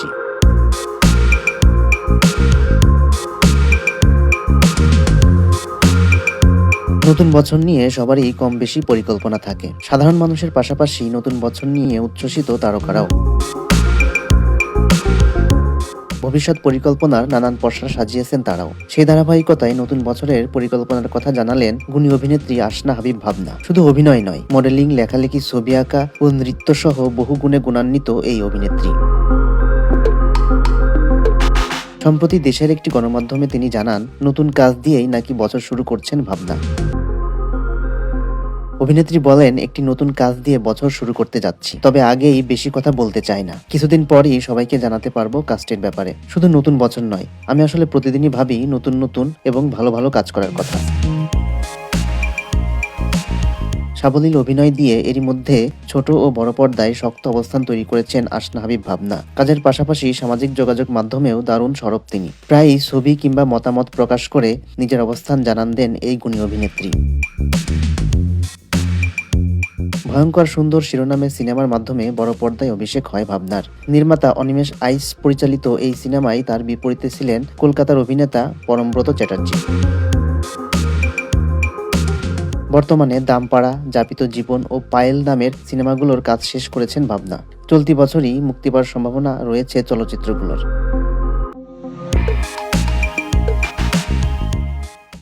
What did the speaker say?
চ্যাটার্জি নতুন বছর নিয়ে সবারই কম বেশি পরিকল্পনা থাকে। সাধারণ মানুষের পাশাপাশি নতুন বছর নিয়ে উচ্ছ্বসিত তারকারাও। ভবিষ্যৎ পরিকল্পনার নানান পসরা সাজিয়েছেন তারাও। সেই ধারাবাহিকতায় নতুন বছরের পরিকল্পনার কথা জানালেন গুণী অভিনেত্রী আসনা হাবিব ভাবনা। শুধু অভিনয় নয়, মডেলিং, লেখালেখি, ছবি আঁকা ও নৃত্য সহ বহু গুণে গুণান্বিত এই অভিনেত্রী। সম্প্রতি দেশের একটি গণমাধ্যমে তিনি জানান, নতুন কাজ দিয়েই নাকি বছর শুরু করছেন ভাবনা। অভিনেত্রী বলেন, একটি নতুন কাজ দিয়ে বছর শুরু করতে যাচ্ছি। তবে আগেই বেশি কথা বলতে চাই না। কিছুদিন পরই সবাইকে জানাতে পারব কাজটির ব্যাপারে। শুধু নতুন বছর নয়, আমি আসলে প্রতিদিনই ভাবি নতুন নতুন এবং ভালো ভালো কাজ করার কথা। সাবলীল অভিনয় দিয়ে এরই মধ্যে ছোট ও বড় পর্দায় শক্ত অবস্থান তৈরি করেছেন আসনা হাবিব ভাবনা। কাজের পাশাপাশি সামাজিক যোগাযোগ মাধ্যমেও দারুণ সরব তিনি। প্রায়ই ছবি কিংবা মতামত প্রকাশ করে নিজের অবস্থান জানান দেন এই গুণী অভিনেত্রী। ভয়ঙ্কর সুন্দর শিরোনামে সিনেমার মাধ্যমে বড় পর্দায় অভিষেক হয় ভাবনার। নির্মাতা অনিমেষ আইস পরিচালিত এই সিনেমায় তার বিপরীতে ছিলেন কলকাতার অভিনেতা পরমব্রত চ্যাটার্জি। বর্তমানে দামপাড়া, যাপিত জীবন ও পায়েল নামের সিনেমাগুলোর কাজ শেষ করেছেন ভাবনা। চলতি বছরই মুক্তি পাওয়ার সম্ভাবনা রয়েছে চলচ্চিত্রগুলোর।